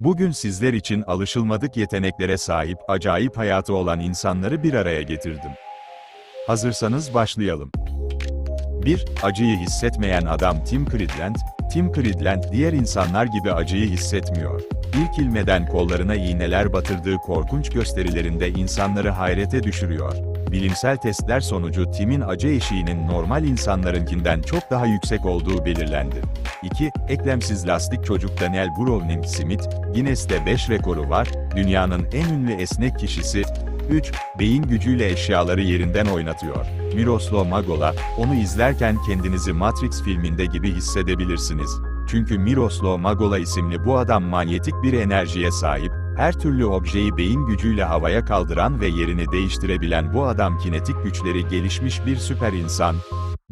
Bugün sizler için alışılmadık yeteneklere sahip, acayip hayatı olan insanları bir araya getirdim. Hazırsanız başlayalım. 1. Acıyı hissetmeyen adam Tim Cridland. Tim Cridland diğer insanlar gibi acıyı hissetmiyor. İlk ilmeden kollarına iğneler batırdığı korkunç gösterilerinde insanları hayrete düşürüyor. Bilimsel testler sonucu Tim'in acı eşiğinin normal insanlarınkinden çok daha yüksek olduğu belirlendi. 2. Eklemsiz lastik çocuk Daniel Browning Smith, Guinness'te 5 rekoru var, dünyanın en ünlü esnek kişisi. 3. Beyin gücüyle eşyaları yerinden oynatıyor. Miroslav Magola, onu izlerken kendinizi Matrix filminde gibi hissedebilirsiniz. Çünkü Miroslav Magola isimli bu adam manyetik bir enerjiye sahip, her türlü objeyi beyin gücüyle havaya kaldıran ve yerini değiştirebilen bu adam kinetik güçleri gelişmiş bir süper insan.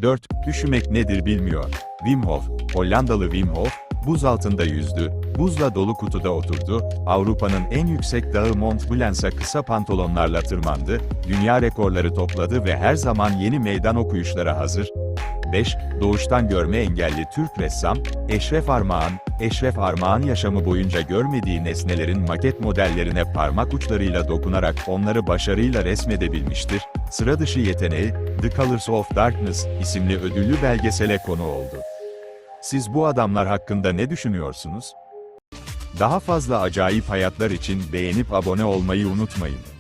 4. Üşümek nedir bilmiyor. Wim Hof, Hollandalı Wim Hof, buz altında yüzdü, buzla dolu kutuda oturdu, Avrupa'nın en yüksek dağı Mont Blanc'a kısa pantolonlarla tırmandı, dünya rekorları topladı ve her zaman yeni meydan okuyuşlara hazır. 5. Doğuştan görme engelli Türk ressam, Eşref Armağan, Eşref Armağan yaşamı boyunca görmediği nesnelerin maket modellerine parmak uçlarıyla dokunarak onları başarıyla resmedebilmiştir. Sıra dışı yeteneği, The Colors of Darkness isimli ödüllü belgesele konu oldu. Siz bu adamlar hakkında ne düşünüyorsunuz? Daha fazla acayip hayatlar için beğenip abone olmayı unutmayın.